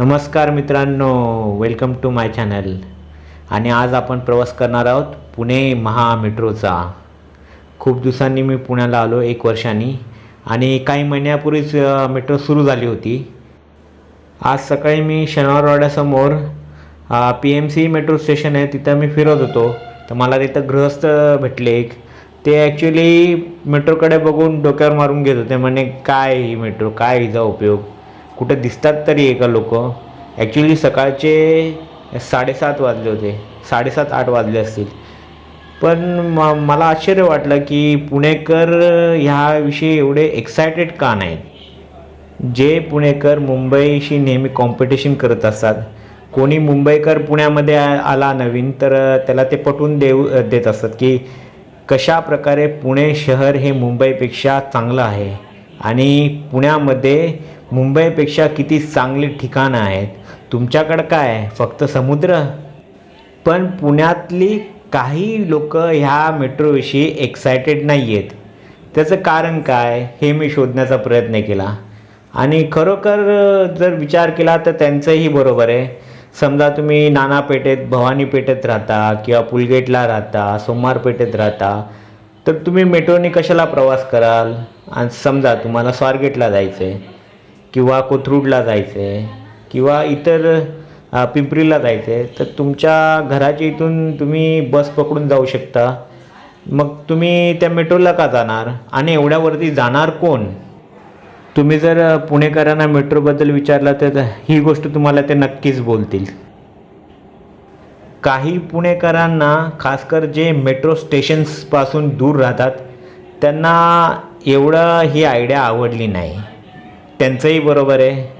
नमस्कार मित्रांनो welcome to my channel आणि आज आपण प्रवास करणार आहोत पुणे महा मेट्रोचा. खूप दिवसांनी मी पुण्याला आलो एक वर्षांनी. आणि काही महिन्यापूर्वीच मेट्रो सुरू झाली होती. आज सकाळी मी शनिवारवाड्यासमोर P M C metro station आहे तिथं मी फिरत होतो. तर मला तिथं गृहस्थ भेटले एक. ते ॲक्च्युली मेट्रोकडे बघून डोक्यावर मारून घेत होते म्हणे काय ही मेट्रो? काय हिचा उपयोग? कुठं दिसतात तरी एका लोक. ॲक्च्युली सकाळचे साडेसात वाजले होते. साडेसात आठ वाजले असतील. पण म मला आश्चर्य वाटलं की पुणेकर ह्याविषयी एवढे एक्सायटेड का नाहीत? जे पुणेकर मुंबईशी नेहमी कॉम्पिटिशन करत असतात. कोणी मुंबईकर पुण्यामध्ये आ- आला नवीन तर त्याला ते पटवून देऊ देत असतात की कशा प्रकारे पुणे शहर हे मुंबईपेक्षा चांगलं आहे. आणि पुण्यामध्ये मुंबईपेक्षा किती चांगली ठिकाणं आहेत? तुमच्याकडं काय आहे? फक्त समुद्र? पण पुण्यातली काही लोक ह्या मेट्रोविषयी एक्सायटेड नाही आहेत त्याचं कारण काय? हे मी शोधण्याचा प्रयत्न केला. आणि खरोखर जर विचार केला तर त्यांचंही बरोबर आहे. समजा तुम्ही नाना पेठेत भवानी पेठेत राहता किंवा पुलगेटला राहता सोमवार पेठेत राहता तर तुम्ही मेट्रोने कशाला प्रवास कराल? आणि समजा तुम्हाला स्वारगेटला जायचं आहे किंवा कोथरूडला जायचं आहे किंवा इतर पिंपरीला जायचं आहे तर तुमच्या घराच्या इथून तुम्ही बस पकडून जाऊ शकता. मग तुम्ही त्या मेट्रोला का जाणार? आणि एवढ्यावरती जाणार कोण? तुम्ही जर पुणेकरांना मेट्रोबद्दल विचारला तर ही गोष्ट तुम्हाला ते नक्कीच बोलतील. काही पुणेकरांना खासकर जे मेट्रो स्टेशन्सपासून दूर राहतात त्यांना एवढं ही आयडिया आवडली नाही. त्यांचंही बरोबर आहे.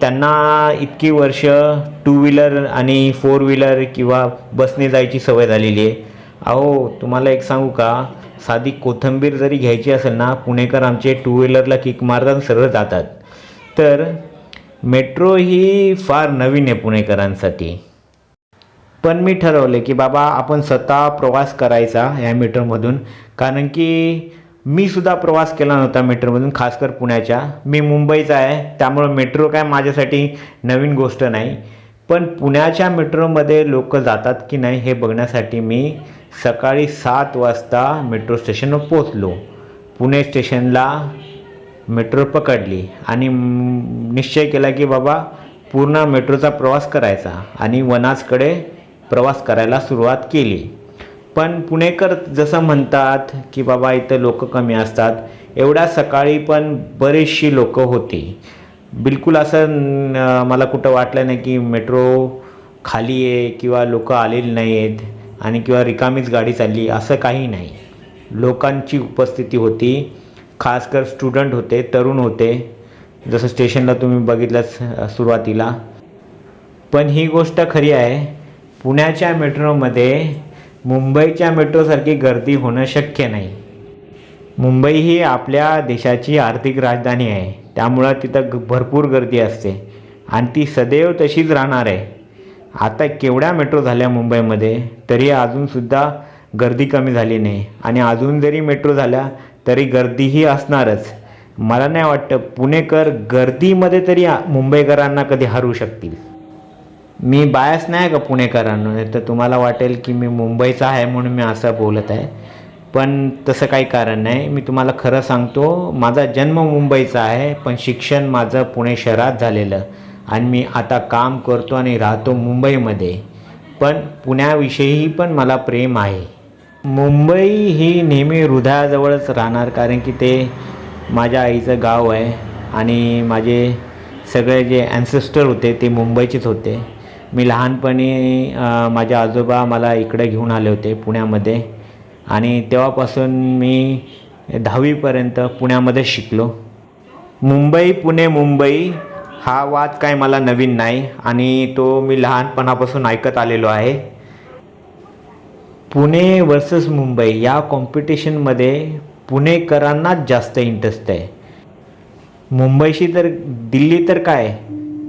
त्यांना इतकी वर्ष टू व्हीलर आणि फोर व्हीलर किंवा बसने जायची सवय झालेली आहे. अहो तुम्हाला एक सांगू का? साधी कोथंबीर जरी घ्यायची असेल ना पुणेकर आमचे टू व्हीलरला किक मारतात सरळ जातात. तर मेट्रो ही फार नवीन आहे पुणेकरांसाठी. पण मी ठरवले की बाबा आपण स्वतः प्रवास करायचा या मेट्रोमधून कारण की मी सुद्धा प्रवास केला नव्हता मेट्रोमधून खासकर पुण्याच्या. मी मुंबईचा आहे त्यामुळं मेट्रो काय माझ्यासाठी नवीन गोष्ट नाही. पण पुण्याच्या मेट्रोमध्ये लोक जातात की नाही हे बघण्यासाठी मी सकाळी सात वाजता मेट्रो स्टेशनवर पोचलो पुणे स्टेशनला मेट्रो पकडली आणि निश्चय केला की बाबा पूर्ण मेट्रोचा प्रवास करायचा आणि वनाजकडे प्रवास करायला सुरुवात केली. पण पुणेकर जसं म्हणतात की बाबा इथं लोक कमी असतात एवढ्या सकाळी पण बरीचशी लोक होती. बिलकुल असं मला कुठं वाटलं नाही की मेट्रो खाली आहे किंवा लोक आलेली नाही आहेत आणि किंवा रिकामीच गाडी चालली असं काही नाही. लोकांची उपस्थिती होती. खासकर स्टुडंट होते तरुण होते. जसं स्टेशनला तुम्ही बघितलं सुरुवातीला. पण ही गोष्ट खरी आहे पुण्याच्या मेट्रोमध्ये मुंबईच्या मेट्रोसारखी गर्दी होणं शक्य नाही. मुंबई ही आपल्या देशाची आर्थिक राजधानी आहे. त्यामुळं तिथं भरपूर गर्दी असते. आणि ती सदैव तशीच राहणार आहे. आता केवढ्या मेट्रो झाल्या मुंबईमध्ये तरी अजूनसुद्धा गर्दी कमी झाली नाही. आणि अजून जरी मेट्रो झाल्या तरी गर्दीही असणारच. मला नाही वाटतं पुणेकर गर्दीमध्ये तरी मुंबईकरांना कधी हरू शकतील. मी बायस नाही का पुणेकरांनो तर तुम्हाला वाटेल की मी मुंबईचा आहे म्हणून मी असं बोलत आहे. पण तसं काही कारण नाही. मी तुम्हाला खरं सांगतो माझा जन्म मुंबईचा आहे पण शिक्षण माझं पुणे शहरात झालेलं. आणि मी आता काम करतो आणि राहतो मुंबईमध्ये. पण पुण्याविषयीही पण मला प्रेम आहे. मुंबई ही नेहमी हृदयाजवळच राहणार कारण की ते माझ्या आईचं गाव आहे. आणि माझे सगळे जे ॲन्सेस्टर होते ते मुंबईचेच होते. मी लहानपणी माझे आजोबा मला इकडे घेऊन आले होते पुण्यामध्ये. आणि तेव्हापासून मी दहावीपर्यंत पुण्यामध्ये शिकलो. मुंबई पुणे मुंबई हा वाद काय मला नवीन नाही आणि तो मी लहानपणापासून ऐकत आलेलो आहे. पुणे वर्सेस मुंबई या कॉम्पिटिशनमध्ये पुणेकरांनाच जास्त इंटरेस्ट आहे. मुंबईशी तर दिल्ली तर काय?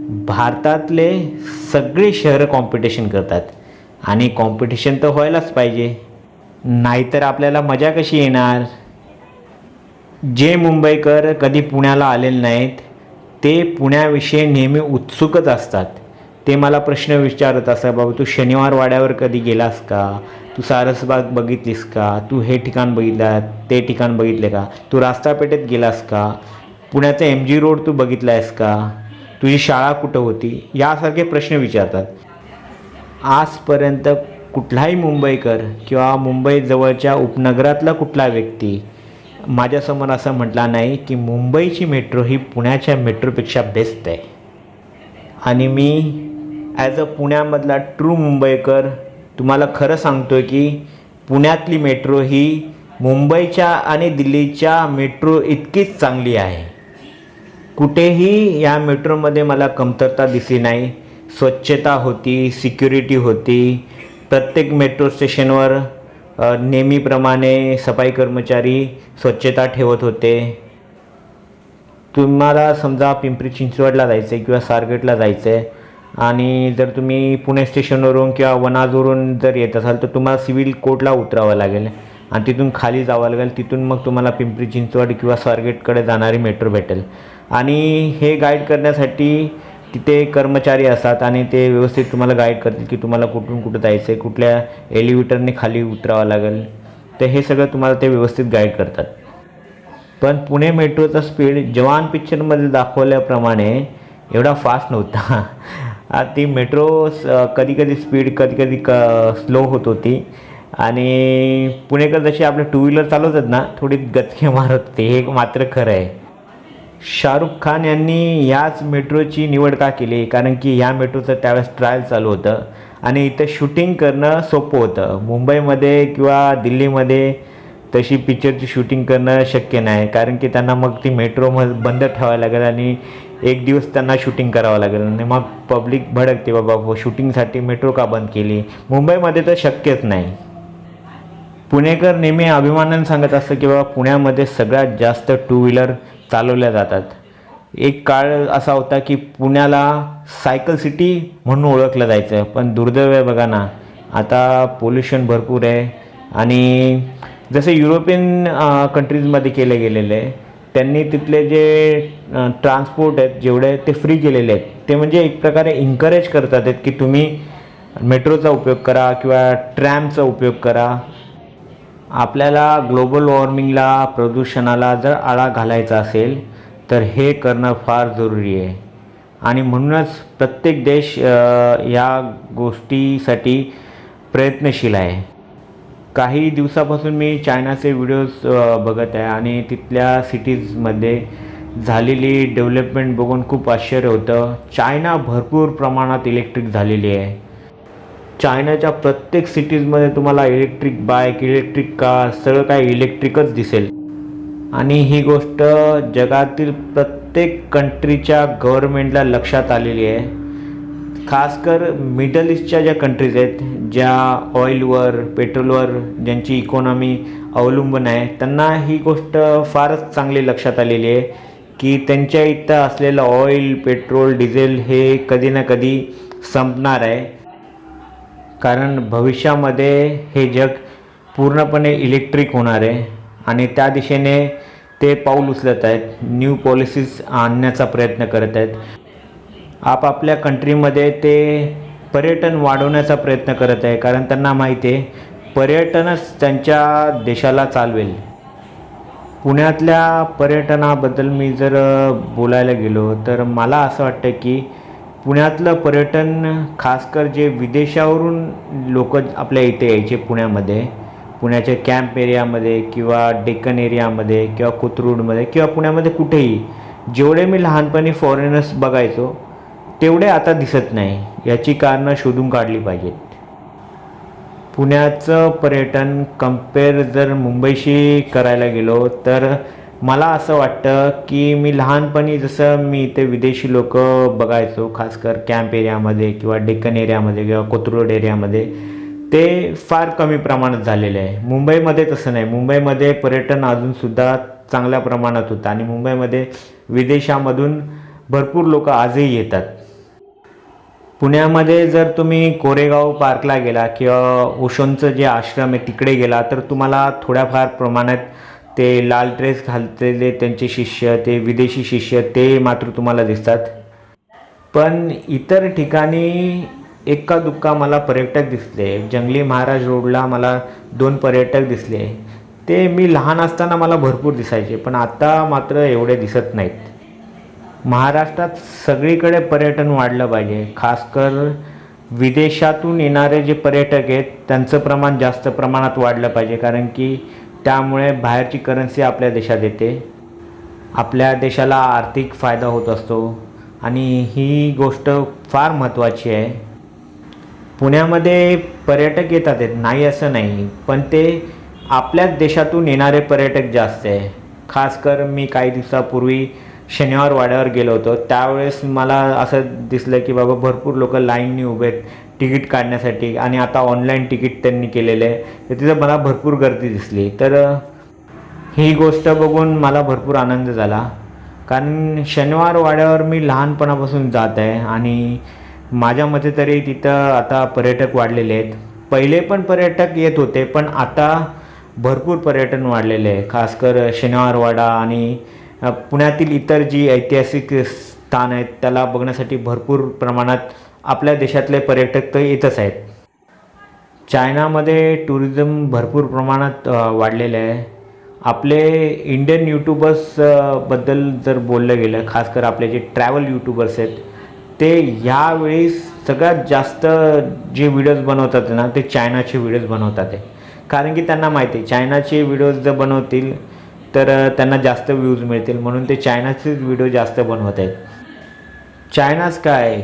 भारतातले सगळे शहरं कॉम्पिटिशन करतात. आणि कॉम्पिटिशन तर व्हायलाच पाहिजे. नाहीतर आपल्याला मजा कशी येणार? जे मुंबईकर कधी पुण्याला आलेले नाहीत ते पुण्याविषयी नेहमी उत्सुकच असतात. ते मला प्रश्न विचारत असतात बाबा तू शनिवार वाड्यावर कधी गेलास का? तू सारसबाग बघितलीस का? तू हे ठिकाण बघितलं ते ठिकाण बघितले का? तू रास्तापेठेत गेलास का? पुण्याचा एम जी रोड तू बघितला आहेस का? तुझी शाळा कुठं होती? यासारखे प्रश्न विचारतात. आजपर्यंत कुठलाही मुंबईकर किंवा मुंबई जवळच्या उपनगरातला कुठला व्यक्ती माझ्यासमोर असं म्हटला नाही की मुंबईची मेट्रो ही पुण्याच्या मेट्रोपेक्षा बेस्ट आहे. आणि मी ॲज अ पुण्यामधला ट्रू मुंबईकर तुम्हाला खरं सांगतो आहे की पुण्यातली मेट्रो ही मुंबईच्या आणि दिल्लीच्या मेट्रो इतकीच चांगली आहे. कुठेही या मेट्रोमध्ये मला कमतरता दिसली नाही. स्वच्छता होती सिक्युरिटी होती. प्रत्येक मेट्रो स्टेशनवर नेहमीप्रमाणे सफाई कर्मचारी स्वच्छता ठेवत होते. तुम्हाला समजा पिंपरी चिंचवडला जायचं आहे किंवा सारगेटला जायचं आहे आणि जर तुम्ही पुणे स्टेशनवरून किंवा वनाजवरून जर येत असाल तर तुम्हाला सिव्हिल कोर्टला उतरावं लागेल आणि तिथून खाली जावं लागेल. तिथून मग तुम्हाला पिंपरी चिंचवड किंवा स्वारगेटकडे जाणारी मेट्रो भेटेल. आणि हे गाईड करण्यासाठी तिथे कर्मचारी असतात आणि ते व्यवस्थित तुम्हाला गाईड करतील की तुम्हाला कुठून कुठं जायचं आहे कुठल्या एलिव्हेटरने खाली उतरावं लागेल. तर हे सगळं तुम्हाला ते व्यवस्थित गाईड करतात. पण पुणे मेट्रोचा स्पीड जवान पिक्चरमध्ये दाखवल्याप्रमाणे एवढा फास्ट नव्हता. ती मेट्रो कधी कधी स्पीड कधी कधी क स्लो होत होती. आणि पुणेकर जशी आपले टू व्हीलर चालवतात ना थोडी गचके मारत होते. हे मात्र खरं आहे. शाहरुख खान यांनी याच मेट्रोची निवड का केली? कारण की या मेट्रोचं त्यावेळेस ट्रायल चालू होतं आणि इथं शूटिंग करणं सोपं होतं. मुंबईमध्ये किंवा दिल्लीमध्ये तशी पिक्चरची शूटिंग करणं शक्य नाही. कारण की त्यांना मग ती मेट्रो म बंद ठेवावी लागेल आणि एक दिवस त्यांना शूटिंग करावं लागेल. आणि मग पब्लिक भडकते बाबा शूटिंगसाठी मेट्रो का बंद केली? मुंबईमध्ये तर शक्यच नाही. पुणेकर नेहमी अभिमानाने सांगत असतं की बाबा पुण्यामध्ये सगळ्यात जास्त टू व्हीलर चालवल्या जातात. एक काळ असा होता की पुण्याला सायकल सिटी म्हणून ओळखलं जायचं पण दुर्दैव आहे बघा ना. आता पोल्युशन भरपूर आहे आणि जसे युरोपियन कंट्रीजमध्ये केले गेलेले आहे त्यांनी तिथले जे ट्रान्सपोर्ट आहेत जेवढे ते फ्री केलेले आहेत ते म्हणजे एक प्रकारे इन्करेज करतात आहेत की तुम्ही मेट्रोचा उपयोग करा किंवा ट्रॅमचा उपयोग करा. आपल्याला ग्लोबल वॉर्मिंगला प्रदूषणाला जर आळा घालायचा असेल तर हे करणं फार जरुरी आहे. आणि म्हणूनच प्रत्येक देश या गोष्टीसाठी प्रयत्नशील आहे. काही दिवसापासून मी चायनाचे व्हिडिओज बघत आहे आणि तिथल्या सिटीजमध्ये झालेली डेव्हलपमेंट बघून खूप आश्चर्य होतं. चायना भरपूर प्रमाणात इलेक्ट्रिक झालेली आहे. चायनाच्या प्रत्येक सिटीजमध्ये तुम्हाला इलेक्ट्रिक बाईक इलेक्ट्रिक कार सगळं काही इलेक्ट्रिकच दिसेल. आणि ही गोष्ट जगातील प्रत्येक कंट्रीच्या गव्हर्मेंटला लक्षात आलेली आहे. खासकर मिडल ईस्टच्या ज्या कंट्रीज आहेत ज्या ऑइलवर पेट्रोलवर ज्यांची इकॉनॉमी अवलंबून आहे त्यांना ही गोष्ट फारच चांगली लक्षात आलेली आहे की त्यांच्या इथं असलेलं ऑइल पेट्रोल डिझेल हे कधी ना कधी संपणार आहे. कारण भविष्यामध्ये हे जग पूर्णपणे इलेक्ट्रिक होणार आहे. आणि त्या दिशेने ते पाऊल उचलत आहेत. न्यू पॉलिसीज आणण्याचा प्रयत्न करत आहेत. आपापल्या कंट्रीमध्ये ते पर्यटन वाढवण्याचा प्रयत्न करत आहे. कारण त्यांना माहिती आहे पर्यटनच त्यांच्या देशाला चालवेल. पुण्यातल्या पर्यटनाबद्दल मी जर बोलायला गेलो तर मला असं वाटतं की पुण्यातलं पर्यटन खासकर जे विदेशावरून लोक आपल्या इथे यायचे पुण्यामध्ये पुण्याच्या कॅम्प एरियामध्ये किंवा डेक्कन एरियामध्ये किंवा कोथरूडमध्ये किंवा पुण्यामध्ये कुठेही जेवढे मी लहानपणी फॉरेनर्स बघायचो तेवढे आता दिसत नाही. याची कारणं शोधून काढली पाहिजेत. पुण्याचं पर्यटन कंपेअर जर मुंबईशी करायला गेलो तर मला असं वाटतं की मी लहानपणी जसं मी इथे विदेशी लोक बघायचो खासकर कॅम्प एरियामध्ये किंवा डेक्कन एरियामध्ये किंवा कोथरूड एरियामध्ये ते फार कमी प्रमाणात झालेले आहे. मुंबईमध्ये तसं नाही. मुंबईमध्ये पर्यटन अजूनसुद्धा चांगल्या प्रमाणात होतं आणि मुंबईमध्ये विदेशामधून भरपूर लोक आजही येतात. पुण्यामध्ये जर तुम्ही कोरेगाव पार्कला गेला किंवा ओशोंचं जे आश्रम आहे तिकडे गेला तर तुम्हाला थोड्याफार प्रमाणात ते लाल ड्रेस घाललेले त्यांचे शिष्य ते विदेशी शिष्य ते मात्र तुम्हाला दिसतात. पण इतर ठिकाणी एका दुक्का मला पर्यटक दिसले. जंगली महाराज रोडला मला दोन पर्यटक दिसले. ते मी लहान असताना मला भरपूर दिसायचे पण आता मात्र एवढे दिसत नाहीत. महाराष्ट्रात सगळीकडे पर्यटन वाढलं पाहिजे. खासकर विदेशातून येणारे जे पर्यटक आहेत त्यांचं प्रमाण जास्त प्रमाणात वाढलं पाहिजे. कारण की त्यामुळे बाहेरची करन्सी आपल्या देशात येते. आपल्या देशाला आर्थिक फायदा होत असतो आणि ही गोष्ट फार महत्त्वाची आहे. पुण्यामध्ये पर्यटक येतात आहेत नाही असं नाही पण ते आपल्याच देशातून येणारे पर्यटक जास्त आहे. खास कर मी काही दिवसापूर्वी शनिवार वाड्यावर गेलो होतो त्यावेळेस मला असं दिसलं की बाबा भरपूर लोक लाईननी उभे आहेत. तिकीट काढण्यासाठी आणि आता ऑनलाईन तिकीट त्यांनी केलेलं आहे तर तिथं मला भरपूर गर्दी दिसली. तर ही गोष्ट बघून मला भरपूर आनंद झाला. कारण शनिवार वाड्यावर मी लहानपणापासून जात आहे आणि माझ्या मते तरी तिथं आता पर्यटक वाढलेले आहेत. पहिले पण पर्यटक येत होते पण आता भरपूर पर्यटन वाढलेले आहे. खासकर शनिवारवाडा आणि पुण्यातील इतर जी ऐतिहासिक स्थान आहेत त्याला बघण्यासाठी भरपूर प्रमाणात आपल्या देशातले पर्यटक तर येतच आहेत. चायनामध्ये टुरिझम भरपूर प्रमाणात वाढलेलं आहे. आपले इंडियन यूट्यूबर्सबद्दल बद्दल जर बोललं गेलं खासकर आपले जे ट्रॅव्हल यूट्यूबर्स आहेत ते ह्यावेळी सगळ्यात जास्त जे व्हिडिओज बनवतात ना ते चायनाचे व्हिडिओज बनवतात आहे. कारण की त्यांना माहिती आहे चायनाचे व्हिडिओज जर बनवतील तर त्यांना जास्त व्ह्यूज मिळतील म्हणून ते चायनाचेच व्हिडिओ जास्त बनवत आहेत. चायनाच काय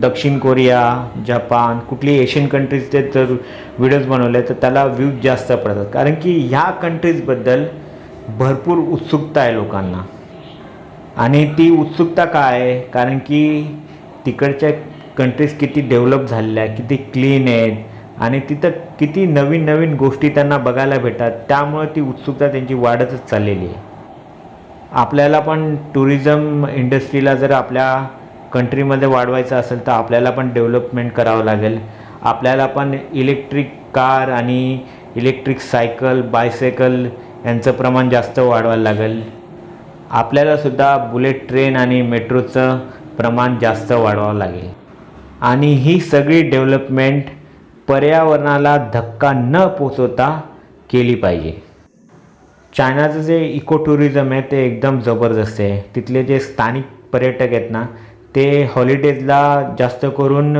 दक्षिण कोरिया जपान कुठली एशियन कंट्रीजचे जर व्हिडिओज बनवले तर त्याला व्ह्यूज जास्त पडतात. कारण की ह्या कंट्रीजबद्दल भरपूर उत्सुकता आहे लोकांना. आणि ती उत्सुकता काय आहे? कारण की तिकडच्या कंट्रीज किती डेव्हलप झालेल्या आहेत किती क्लीन आहेत आणि तिथं किती नवीन नवीन गोष्टी त्यांना बघायला भेटतात त्यामुळे ती उत्सुकता त्यांची वाढतच चाललेली आहे. आपल्याला पण टुरिझम इंडस्ट्रीला जर आपल्या कंट्रीमध्ये वाढवायचं असेल तर आपल्याला पण डेव्हलपमेंट करावं लागेल. आपल्याला पण इलेक्ट्रिक कार आणि इलेक्ट्रिक सायकल बायसायकल यांचं प्रमाण जास्त वाढवायला लागेल. आपल्यालासुद्धा बुलेट ट्रेन आणि मेट्रोचं प्रमाण जास्त वाढवावं लागेल. आणि ही सगळी डेव्हलपमेंट पर्यावरणाला धक्का न पोचवता केली पाहिजे. चायनाचं जे इको टुरिझम आहे ते एकदम जबरदस्त आहे. तिथले जे स्थानिक पर्यटक आहेत ना ते हॉलिडेजला जास्त करून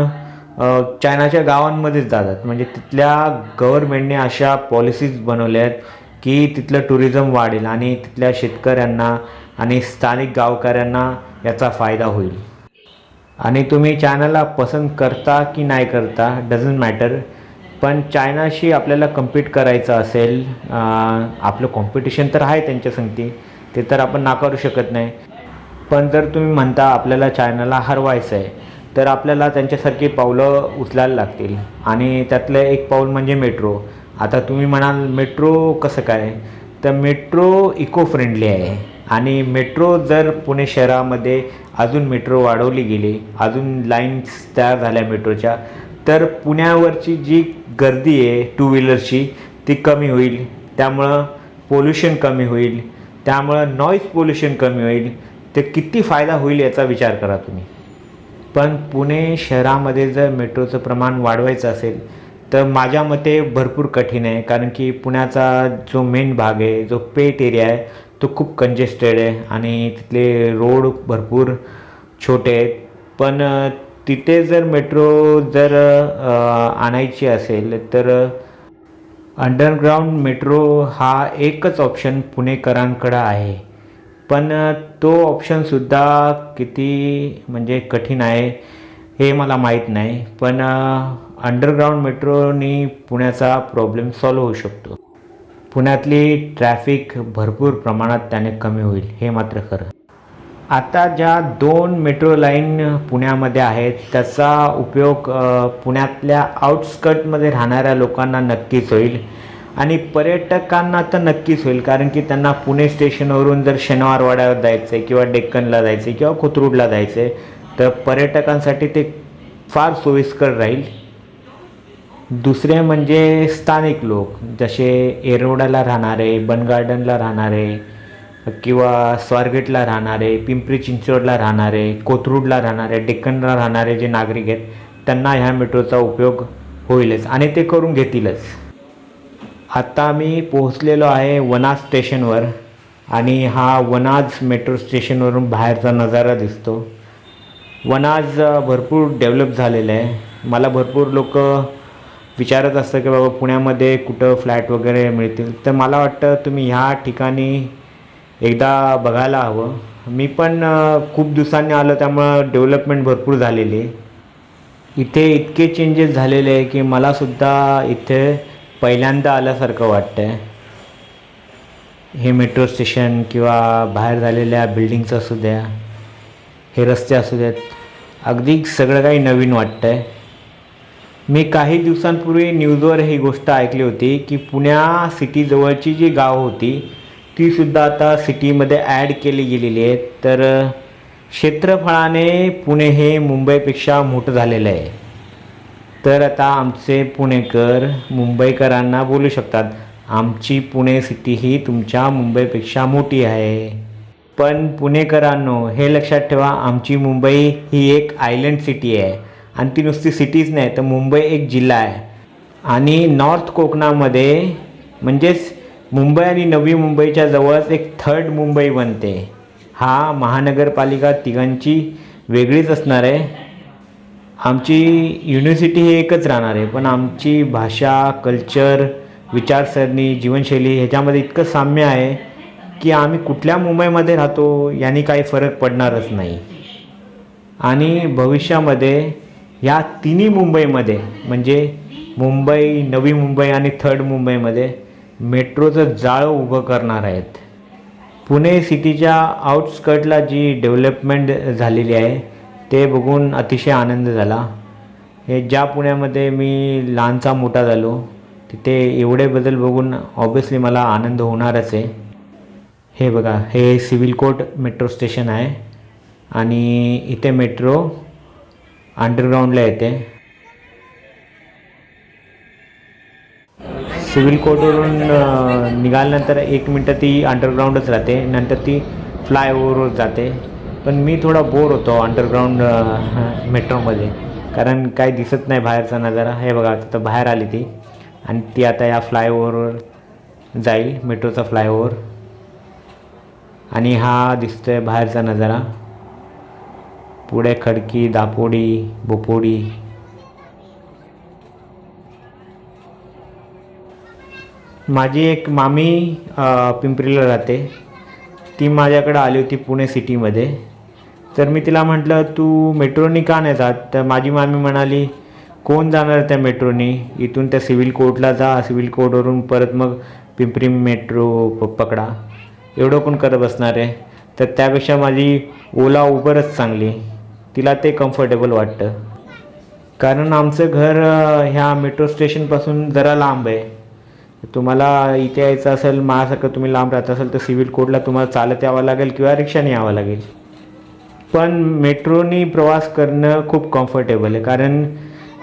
चायनाच्या गावांमध्येच जातात. म्हणजे तिथल्या गव्हर्मेंटने अशा पॉलिसीज बनवल्या आहेत की तिथलं टुरिझम वाढेल आणि तिथल्या शेतकऱ्यांना आणि स्थानिक गावकऱ्यांना याचा फायदा होईल. आणि तुम्ही चायनाला पसंत करता की नाही करता डझंट मॅटर पण चायनाशी आपल्याला कम्पीट करायचं असेल आपलं कॉम्पिटिशन तर आहे त्यांच्या संगती ते तर आपण नाकारू शकत नाही. पण जर तुम्ही म्हणता आपल्याला चायनाला हरवायचं आहे तर आपल्याला त्यांच्यासारखी पावलं उचलायला लागतील. आणि त्यातलं एक पाऊल म्हणजे मेट्रो आता तुम्ही म्हणाल मेट्रो कसं काय? तर मेट्रो इको फ्रेंडली आहे. आणि मेट्रो जर पुणे शहरामध्ये अजून मेट्रो वाढवली गेली अजून लाईन्स तयार झाल्या मेट्रोच्या तर पुण्यावरची जी गर्दी आहे टू व्हीलरची ती कमी होईल. त्यामुळं पोल्युशन कमी होईल. त्यामुळं नॉईज पोल्युशन कमी होईल. ते किती फायदा होईल याचा विचार करा तुम्ही. पण पुणे शहरामध्ये जर मेट्रोचं प्रमाण वाढवायचं असेल तर माझ्या मते भरपूर कठीण आहे. कारण की पुण्याचा जो मेन भाग आहे जो पेट एरिया आहे तो खूप कंजेस्टेड आहे आणि तिथले रोड भरपूर छोटे आहेत. पण तिथे जर मेट्रो जर आणायची असेल तर अंडरग्राऊंड मेट्रो हा एकच ऑप्शन पुणेकरांकडं आहे. पण तो ऑप्शनसुद्धा किती म्हणजे कठीण आहे हे मला माहीत नाही. पण अंडरग्राऊंड मेट्रोनी पुण्याचा प्रॉब्लेम सॉल्व होऊ शकतो. पुण्यातली ट्रॅफिक भरपूर प्रमाणात त्याने कमी होईल हे मात्र खरं. आता ज्या दोन मेट्रो लाईन पुण्यामध्ये आहेत त्याचा उपयोग पुण्यातल्या आउटस्कटमध्ये राहणाऱ्या लोकांना नक्कीच होईल. आणि पर्यटकांना तर नक्कीच होईल कारण की त्यांना पुणे स्टेशनवरून जर शनिवारवाड्यावर जायचं आहे किंवा डेक्कनला जायचं आहे किंवा कोथरूडला जायचं आहे तर पर्यटकांसाठी ते फार सोयीस्कर राहील. दुसरे म्हणजे स्थानिक लोक जसे एरोडाला राहणारे बन गार्डनला राहणारे किंवा स्वारगेटला राहणारे पिंपरी चिंचवडला राहणारे कोथरूडला राहणारे डेक्कनला राहणारे जे नागरिक आहेत त्यांना ह्या मेट्रोचा उपयोग होईलच आणि ते करून घेतीलच. आता मी पोहोचलेलो आहे वनाज स्टेशनवर आणि हा वनाज मेट्रो स्टेशनवरून बाहेरचा नजारा दिसतो. वनाज भरपूर डेव्हलप झालेलं आहे. मला भरपूर लोक विचारत असतं की बाबा पुण्यामध्ये कुठं फ्लॅट वगैरे मिळतील. तर मला वाटतं तुम्ही ह्या ठिकाणी एकदा बघायला हवं. मी पण खूप दिवसांनी आलो त्यामुळं डेव्हलपमेंट भरपूर झालेली आहे. इथे इतके चेंजेस झालेले आहे की मलासुद्धा इथे पहिल्यांदा आल्यासारखं वाटतं आहे हे मेट्रो स्टेशन किंवा बाहेर झालेल्या बिल्डिंग्स असू द्या हे रस्ते असू द्यात अगदी सगळं काही नवीन वाटतं आहे मी काही दिवसांपूर्वी न्यूजवर ही गोष्ट ऐकली होती की पुण्या सिटीजवळची जी गाव होती तीसुद्धा आता सिटीमध्ये ॲड केली गेलेली आहेत तर क्षेत्रफळाने पुणे हे मुंबईपेक्षा मोठं झालेलं आहे. तर आता आमचे पुणेकर मुंबईकरांना बोलू शकतात. आमची पुणे सिटी ही तुमच्या मुंबईपेक्षा मोठी आहे. पण पुणेकरांनो हे लक्षात ठेवा आमची मुंबई ही एक आयलंड सिटी आहे. आणि ती नुसती सिटीच नाही तर मुंबई एक जिल्हा आहे. आणि नॉर्थ कोकणामध्ये म्हणजेच मुंबई आणि नवी मुंबईच्या जवळच एक थर्ड मुंबई बनते. हा महानगरपालिका तिघांची वेगळीच असणार आहे. आमची युनिव्हर्सिटी ही एकच राहणार आहे पण आमची भाषा कल्चर विचारसरणी जीवनशैली ह्याच्यामध्ये इतकं साम्य आहे की आम्ही कुठल्या मुंबईमध्ये राहतो यांनी काही फरक पडणारच नाही. आणि भविष्यामध्ये या तिन्ही मुंबईमध्ये म्हणजे मुंबई नवी मुंबई आणि थर्ड मुंबईमध्ये मेट्रोचं जाळं उभं करणार आहेत. पुणे सिटीच्या आउटस्कर्टला जी डेव्हलपमेंट झालेली आहे ते बघून अतिशय आनंद झाला. हे ज्या पुण्यामध्ये मी लहानचा मोठा झालो तिथे एवढे बदल बघून ऑब्विसली मला आनंद होणारच आहे. हे बघा हे सिव्हिल कोर्ट मेट्रो स्टेशन आहे आणि इथे मेट्रो अंडरग्राऊंडला येते. सिव्हिल कोर्टवरून निघाल्यानंतर एक मिनटं ती अंडरग्राऊंडच राहते नंतर ती फ्लायओव्हरवर जाते. पण मी थोडा बोर होतो अंडरग्राऊंड मेट्रोमध्ये कारण काही दिसत नाही बाहेरचा नजारा. हे बघा आता बाहेर आली ती. आणि ती आता या फ्लायओव्हरवर जाईल मेट्रोचा फ्लायओव्हर आणि हा दिसतोय बाहेरचा नजारा. पुढे खडकी दापोडी बोपोडी. माझी एक मामी पिंपरीला राहते. ती माझ्याकडे आली होती पुणे सिटीमध्ये तर मी तिला म्हटलं तू मेट्रोनी का नाही जात? तर माझी मामी म्हणाली कोण जाणार त्या मेट्रोनी? इथून त्या सिव्हिल कोर्टला जा सिव्हिल कोर्टवरून परत मग पिंपरी मेट्रो पकडा. एवढं कोण करत बसणार आहे? तर त्यापेक्षा माझी ओला उबरच चांगली. तिला ते कम्फर्टेबल वाटतं. कारण आमचं घर ह्या मेट्रो स्टेशनपासून जरा लांब आहे. तुम्हाला इथे यायचं असेल माझ्यासारखं तुम्ही लांब राहत असेल तर सिव्हिल कोर्टला तुम्हाला चालत यावं लागेल किंवा रिक्षाने यावं लागेल. पण मेट्रोनी प्रवास करणं खूप कम्फर्टेबल आहे. कारण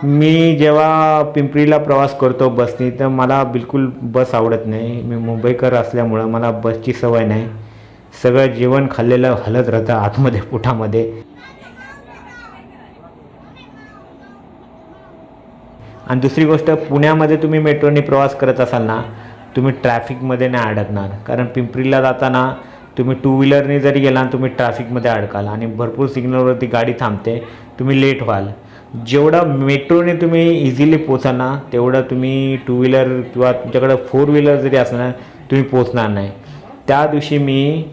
मी जेव्हा पिंपरीला प्रवास करतो बसनी तर मला बिलकुल बस आवडत नाही. मी मुंबईकर असल्यामुळं मला बसची सवय नाही. सगळं जेवण खाल्लेलं हलत राहतं आतमध्ये पोटामध्ये. आणि दुसरी गोष्ट पुण्यामध्ये तुम्ही मेट्रोने प्रवास करत असाल ना तुम्ही ट्रॅफिकमध्ये नाही अडकणार. कारण पिंपरीला जाताना तुम्ही टू व्हीलरने जरी गेला तुम्ही ट्रॅफिकमध्ये अडकाल आणि भरपूर सिग्नलवरती गाडी थांबते तुम्ही लेट व्हाल. जेवढा मेट्रोने तुम्ही इझिली पोचाल ना तेवढं तुम्ही टू व्हीलर किंवा तुमच्याकडं फोर व्हीलर जरी असणार तुम्ही पोचणार नाही. त्या दिवशी मी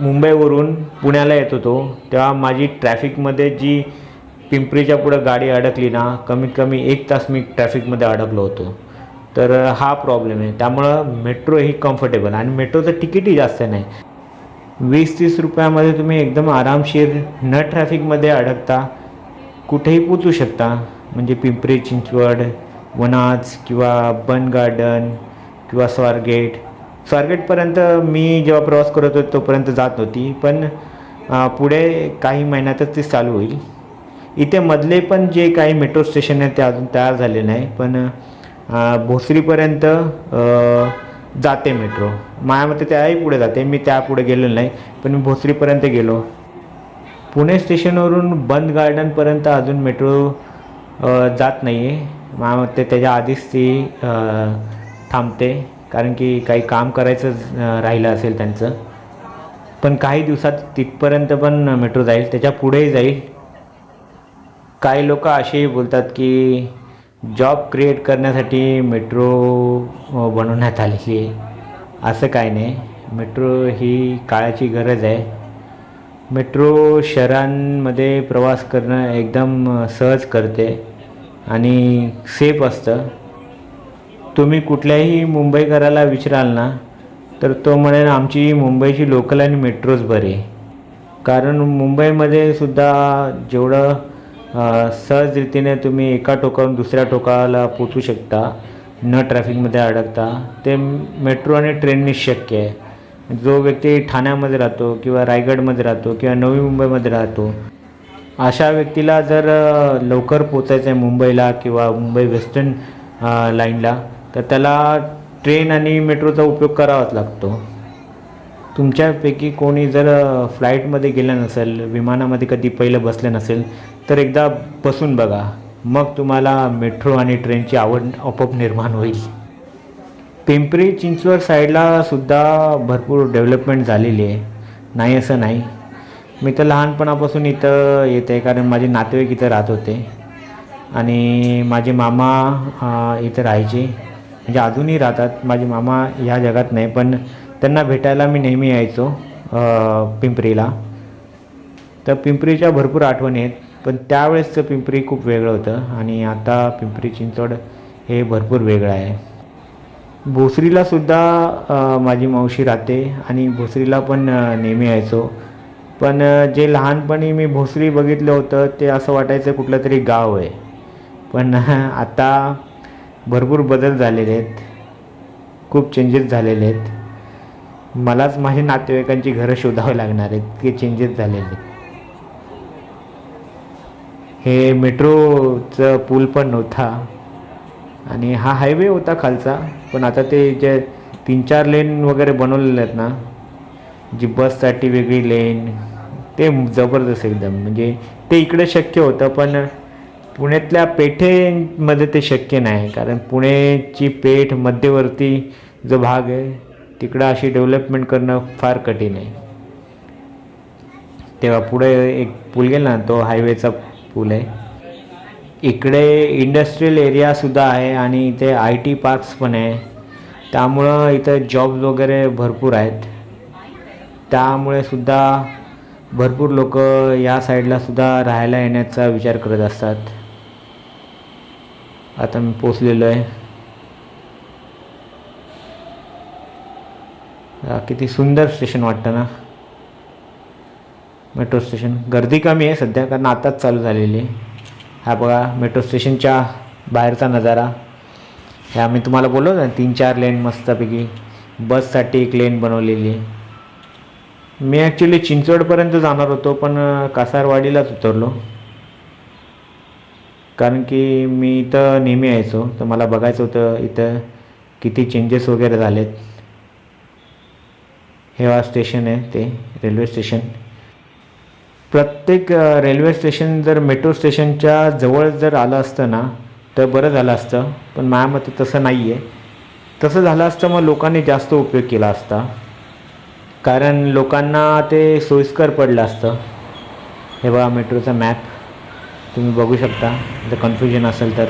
मुंबईवरून पुण्याला येत होतो. तेव्हा माझी ट्रॅफिकमध्ये जी पिंपरीच्या पुढं गाडी अडकली ना कमीत कमी एक तास मी ट्रॅफिकमध्ये अडकलो होतो. तर हा प्रॉब्लेम आहे. त्यामुळं मेट्रो ही कम्फर्टेबल आणि मेट्रोचं तिकीटही जास्त नाही. वीस तीस रुपयामध्ये तुम्ही एकदम आरामशीर न ट्रॅफिकमध्ये अडकता. कुठेही पोचू शकता. म्हणजे पिंपरी चिंचवड वनाज किंवा बन गार्डन किंवा स्वारगेट. स्वारगेटपर्यंत मी जेव्हा प्रवास करत होतो तोपर्यंत जात होती पण पुढे काही महिन्यातच ते चालू होईल. इथे मधले पण जे काही मेट्रो स्टेशन आहेत ते अजून तयार झाले नाही. पण भोसरीपर्यंत जाते मेट्रो माझ्या त्याही पुढे जाते मी त्यापुढे गेलेलो नाही पण मी भोसरीपर्यंत गेलो. पुणे स्टेशनवरून बंद गार्डनपर्यंत अजून मेट्रो जात नाही आहे माझ्या त्याच्या आधीच ती थांबते कारण की काही काम करायचं राहिलं असेल त्यांचं. पण काही दिवसात तिथपर्यंत पण मेट्रो जाईल त्याच्या पुढेही जाईल. काही लोक असेही बोलतात की जॉब क्रिएट करण्यासाठी मेट्रो बनवण्यात आलेली आहे. असं काय नाही. मेट्रो ही काळाची गरज आहे. मेट्रो शहरांमध्ये प्रवास करणं एकदम सहज करते आणि सेफ असतं. तुम्ही कुठल्याही मुंबईकराला विचाराल ना तर तो म्हणेल आमची मुंबईची लोकल आणि मेट्रोच बरी आहे. कारण मुंबईमध्ये सुद्धा जेवढं सहज रीतीने तुम्ही एका टोकावरून दुसऱ्या टोकाला पोचू शकता न ट्रॅफिकमध्ये अडकता. ते मेट्रो आणि ट्रेनने शक्य आहे. जो व्यक्ती ठाण्यामध्ये राहतो किंवा रायगडमध्ये राहतो किंवा नवी मुंबईमध्ये राहतो अशा व्यक्तीला जर लवकर पोचायचं आहे मुंबईला किंवा मुंबई वेस्टर्न लाईनला तर त्याला ट्रेन आणि मेट्रोचा उपयोग करावाच लागतो. तुमच्यापैकी कोणी जर फ्लाईटमध्ये गेलं नसेल विमानामध्ये कधी पहिलं बसलं नसेल तर एकदा बसून बघा. मग तुम्हाला मेट्रो आणि ट्रेनची आवड आपोआप निर्माण होईल. पिंपरी चिंचवड साईडला सुद्धा भरपूर डेव्हलपमेंट झालेली आहे. नाही असं नाही. मी तर लहानपणापासून इथं येत आहे कारण माझे नातेवाईक इथं राहत होते. आणि माझे मामा इथं राहायचे. म्हणजे अजूनही राहतात. माझे मामा ह्या जगात नाही पण त्यांना भेटायला मी नेहमी यायचो पिंपरीला. तर पिंपरीच्या भरपूर आठवणी आहेत. पण त्यावेळेसचं पिंपरी खूप वेगळं होतं आणि आता पिंपरी चिंचवड हे भरपूर वेगळं आहे. भोसरीला सुद्धा माझी मावशी राहते आणि भोसरीला पण नेहमी यायचो पण जे लहानपणी मी भोसरी बघितलं होतं ते असं वाटायचं कुठलं तरी गाव आहे. पण आता भरपूर बदल झालेले आहेत. खूप चेंजेस झालेले आहेत. मलाच माझ्या नातेवाईकांची घरं शोधावं लागणार आहेत की चेंजेस झालेले आहेत. हे मेट्रोचं पूल पण नव्हता. आणि हा हायवे होता खालचा पण आता ते जे तीन चार लेन वगैरे बनवलेले आहेत ना जी बससाठी वेगळी लेन ते जबरदस्त एकदम. म्हणजे ते इकडे शक्य होतं पण पुण्यातल्या पेठेमध्ये ते शक्य नाही कारण पुणेची पेठ मध्यवर्ती जो भाग आहे तिकडं अशी डेव्हलपमेंट करणं फार कठीण आहे. तेव्हा पुढे एक पूल गेला ना तो हायवेचा पूल आहे इकडे इंडस्ट्रीयल एरियासुद्धा आहे आणि इथे आय टी पार्क्स पण आहे. त्यामुळं इथं जॉब्स वगैरे भरपूर आहेत. त्यामुळे सुद्धा भरपूर लोक या साईडला सुद्धा राहायला येण्याचा विचार करत असतात. आता मी पोचलेलो आहे किती सुंदर स्टेशन वाटतं ना? Metro station. गर्दी कमी आहे सध्या कारण आताच चालू झालेली आहे. हा बघा मेट्रो स्टेशनच्या बाहेरचा नजारा. हे आम्ही तुम्हाला बोललो ना तीन चार लेन मस्तपैकी. बससाठी एक लेन बनवलेली आहे. मी ॲक्च्युली चिंचवडपर्यंत जाणार होतो पण कासारवाडीलाच उतरलो. कारण की मी इथं नेहमी यायचो तर मला बघायचं होतं इथं किती चेंजेस वगैरे झालेत. हे स्टेशन आहे ते रेल्वे स्टेशन. प्रत्येक रेल्वे स्टेशन जर मेट्रो स्टेशनच्या जवळ जर आलं असतं ना तर बरं झालं असतं. पण माझ्या मते तसं नाही आहे तसं झालं असतं मग लोकांनी जास्त उपयोग केला असता. कारण लोकांना ते सोयीस्कर पडलं असतं. हे बघा मेट्रोचा मॅप. तुम्ही बघू शकता. जर कन्फ्युजन असेल तर.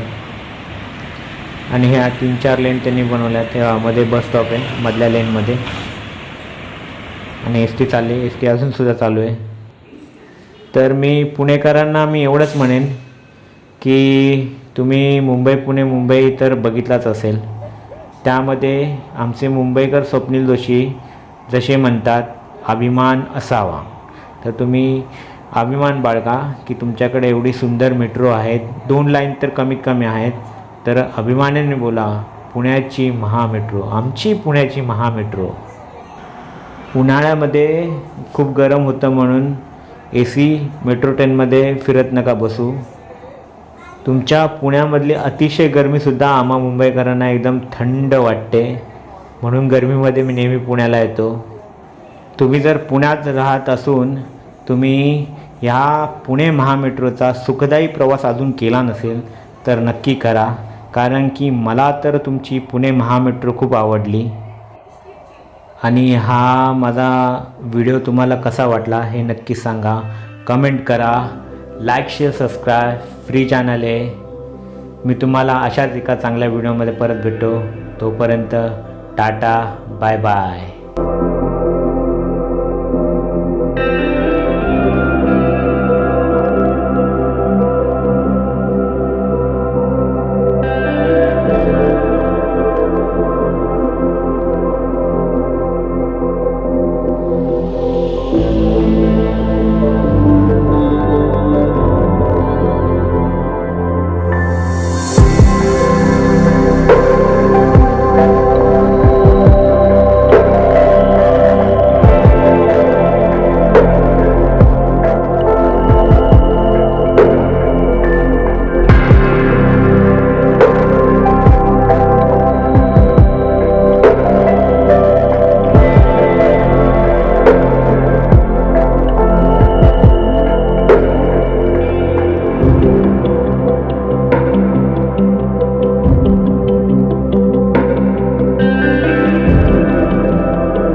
आणि ह्या तीन चार लेन त्यांनी बनवल्या तेव्हा मध्ये बस स्टॉप आहे मधल्या लेनमध्ये. आणि एस टी चालली एस टी अजूनसुद्धा चालू आहे. तर मी पुणेकरांना मी एवढंच म्हणेन की तुम्ही मुंबई पुणे मुंबई तर बघितलाच असेल. त्यामध्ये आमचे मुंबईकर स्वप्नील जोशी जसे म्हणतात अभिमान असावा. तर तुम्ही अभिमान बाळगा की तुमच्याकडे एवढी सुंदर मेट्रो आहेत. दोन लाईन तर कमीत कमी आहेत. तर अभिमानाने बोला पुण्याची महामेट्रो आमची पुण्याची महामेट्रो उन्हाळ्यामध्ये खूप गरम होतं म्हणून ए सी मेट्रो ट्रेनमध्ये फिरत नका बसू. तुमच्या पुण्यामधली अतिशय गरमीसुद्धा आम्हा मुंबईकरांना एकदम थंड वाटते. म्हणून गरमीमध्ये मी नेहमी पुण्याला येतो. तुम्ही जर पुण्यात राहत असून तुम्ही ह्या पुणे महामेट्रोचा सुखदायी प्रवास अजून केला नसेल तर नक्की करा. कारण की मला तर तुमची पुणे महामेट्रो खूप आवडली. आणि हा माझा व्हिडिओ तुम्हाला कसा वाटला हे नक्की सांगा. कमेंट करा. Like share subscribe free channel आहे. मी तुम्हाला अशाच एका चांगल्या व्हिडिओमध्ये परत भेटतो. तोपर्यंत टाटा बाय बाय